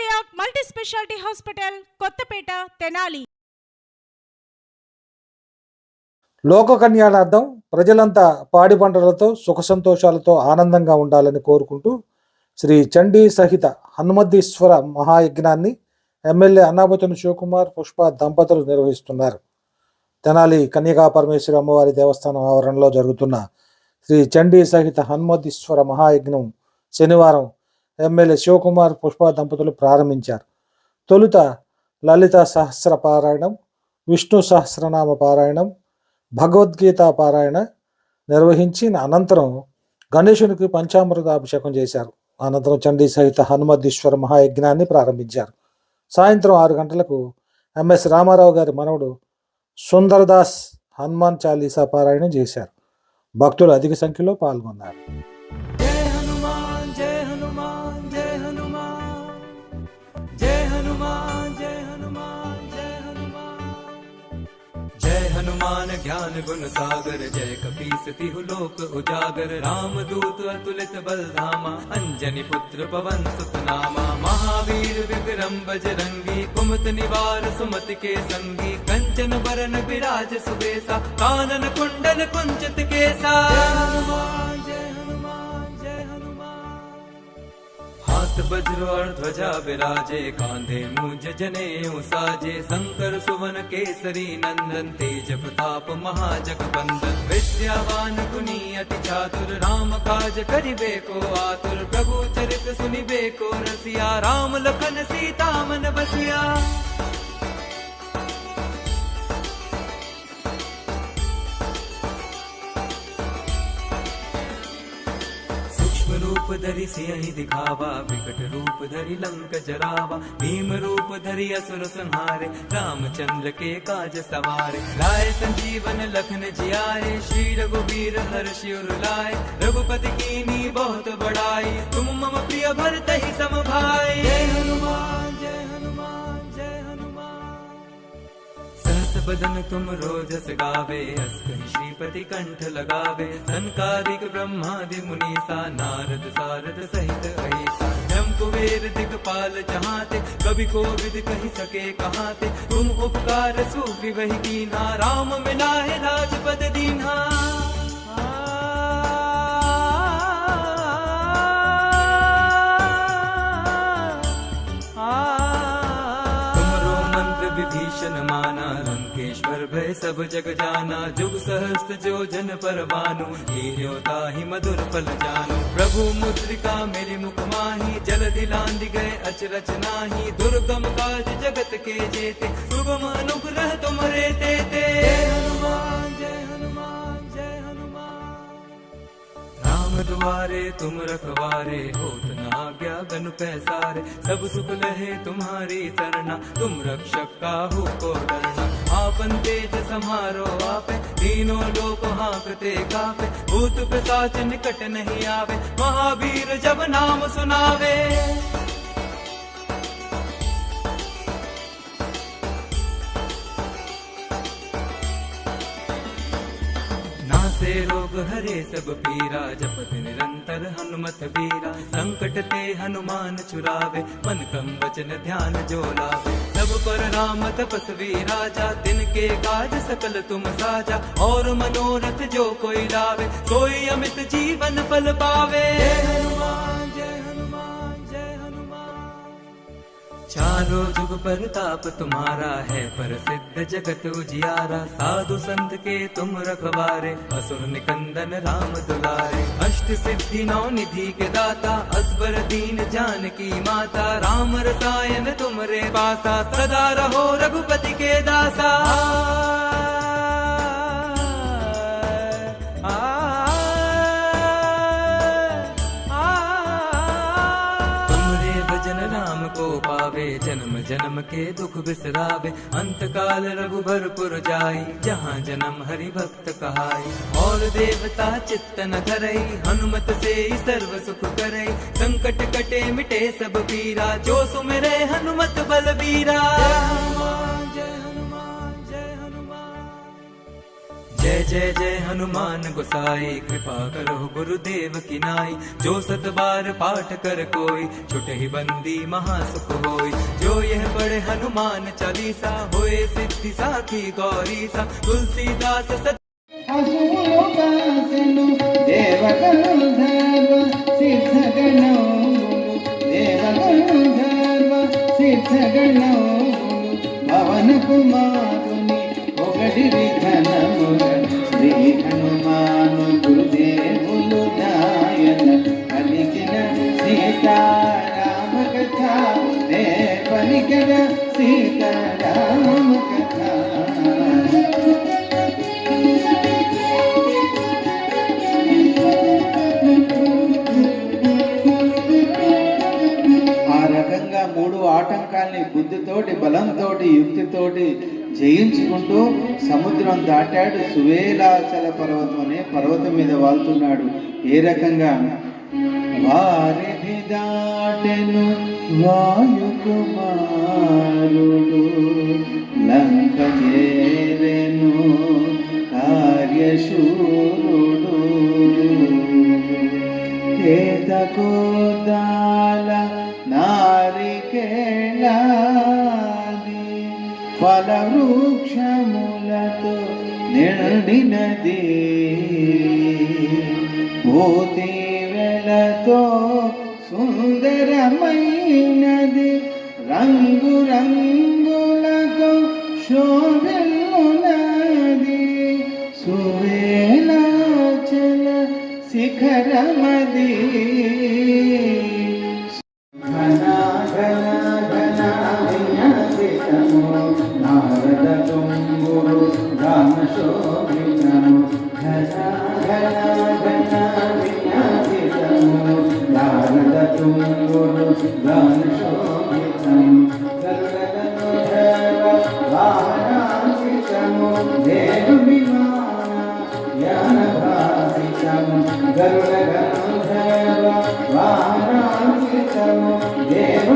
Cardiac multi speciality hospital Kothapeta Tenali లోక కళ్యాణార్థం ప్రజలంతా పాడి పంటలతో సుఖ సంతోషాలతో ఆనందంగా ఉండాలని కోరుకుంటూ శ్రీ చండీ సహిత హనుమద్దీశ్వర మహాయజ్ఞాన్ని ఎమ్మెల్యే అన్నాబతుని శివకుమార్ పుష్ప దంపతులు నిర్వహిస్తున్నారు. తెనాలి కన్యకా పరమేశ్వరి అమ్మవారి దేవస్థానం ఆవరణలో జరుగుతున్న శ్రీ చండీ సహిత హనుమద్దీశ్వర మహాయజ్ఞం శనివారం ఎమ్మెల్యే శివకుమార్ పుష్ప దంపతులు ప్రారంభించారు. తొలుత లలిత సహస్ర పారాయణం విష్ణు సహస్రనామ పారాయణం భగవద్గీత పారాయణ నిర్వహించి అనంతరం గణేశునికి పంచామృతాభిషేకం చేశారు. అనంతరం చండీ సహిత హనుమద్దీశ్వర మహాయజ్ఞాన్ని ప్రారంభించారు. సాయంత్రం ఆరు గంటలకు ఎంఎస్ రామారావు గారి మనవడు సుందరదాస్ హనుమాన్ చాలీసా పారాయణం చేశారు. భక్తులు అధిక సంఖ్యలో పాల్గొన్నారు. हनुमान ज्ञान गुण सागर, जय तिहु लोक उजागर। राम दूत अतुलित बल धामा अंजनी पुत्र पवन सुतनामा। महावीर विक्रम बजरंगी कुमत निवार सुमत के संगी। कंचन बरन विराज सुबेसा, कानन कुंडल कुंचित केसा। हनुमान हाथ वज्र ध्वजा विराजे, कांधे मुझ जने साजे, शंकर, सुवन, केसरी, नंदन, तेज प्रताप महाजग बंदन विद्यावान गुनी, अति चातुर, राम काज करिबे को आतुर, प्रभु चरित सुनिबे को रसिया, राम लखन, सीता मन बसिया। रूप धरि सिंह दिखावा, विकट रूप धरि लंक जरावा, भीम रूप धरि असुर संहारे, रामचंद्र के काज सवारे। लाए संजीवन लखन जियाए, श्री रघुवीर हर शिवर लाए। रघुपति की नी बहुत बड़ाई तुम मम प्रिय भरत ही सम भाई हनुमान। बदन तुम रोजस गावे अस्कन श्रीपति कंठ लगावे। संकारिक ब्रह्मादि मुनीसा, नारद सारद सहित ऐसा जम कुबेर दिगपाल जहाते कभी को विद कही सके कहाते। तुम उपकार सूफी वही कीना, राम मिलाए राजपद दीन्हा। लंकेश्वर भय सब जग जाना, जुग सहस्त्र जो जन पर बानु हीरो ताहि मधुर फल जानु। प्रभु मुद्रिका मेरी मुख माही, जल दिलांद गए अचरच नाही दुर्गम काज जगत के जेते, सुगम अनुग्रह तुमरे तेते जय हनुमान द्वारे तुम रखवारे, होत न आज्ञा गनु पैसारे। सब सुख लहे तुम्हारी सरना, तुम रक्षक काहू को डरना आपन तेज समारो आपे। तीनों लोक हाकते कापे। भूत पिशाच निकट नहीं आवे। महावीर जब नाम सुनावे। नासे रोग हरे, सब पीरा। जपत निरंतर हनुमत बीरा संकट ते हनुमान चुरावे। मन कम वचन ध्यान जो लावे। सब पर राम तपस्वी राजा दिन के काज सकल तुम साजा। और मनोरथ जो कोई लावे कोई अमित जीवन फल पावे। हनुमान। चारों जुग पर ताप तुम्हारा है, पर सिद्ध जगत उजियारा। साधु संत के तुम रखवारे, असुर निकंदन राम दुलारे। अष्ट सिद्धि नौ निधि के दाता असबर दीन जान की माता। राम रसायन तुमरे पासा, सदा रहो रघुपति के दासा। जन्म के दुख बिसरावे अंत काल रघुबर जाई, जहाँ जन्म हरि भक्त कहाई। और देवता चित्तन करई, हनुमत से सर्व सुख करई। संकट कटे मिटे सब पीरा, जो सुमरे हनुमत बलबीरा। जय जय हनुमान गोसाई, कृपा करो गुरुदेव की नाई। जो सत बार पाठ कर कोई, छुटे ही बंदी महासुख होई। जो यह पढ़े हनुमान चालीसा, होए सिद्धि साखी गौरी सा तुलसीदास सत भवन कुमार తోటి యుక్తితోటి జయించుకుంటూ సముద్రం దాటాడు. సువేలాచల పర్వతం అనే పర్వతం మీద వాళ్తున్నాడు. ఏ రకంగా? వారిధి దాటెను వాయుకుమారుడు లంక చేరే ఫలవృక్షములతో నిండినది భూతి వెలతో సుందరమైనది రంగు రంగులతో శోభిల్లునది సువేలాచల శిఖరమది राम शोभिनमो घन घन घन विनाशितमो नारद तुम गुरु गण शोभितमो गरुडगणधर वाहनाशितमो देव विमान ज्ञानभासितमो गरुडगणधर वाहनाशितमो देव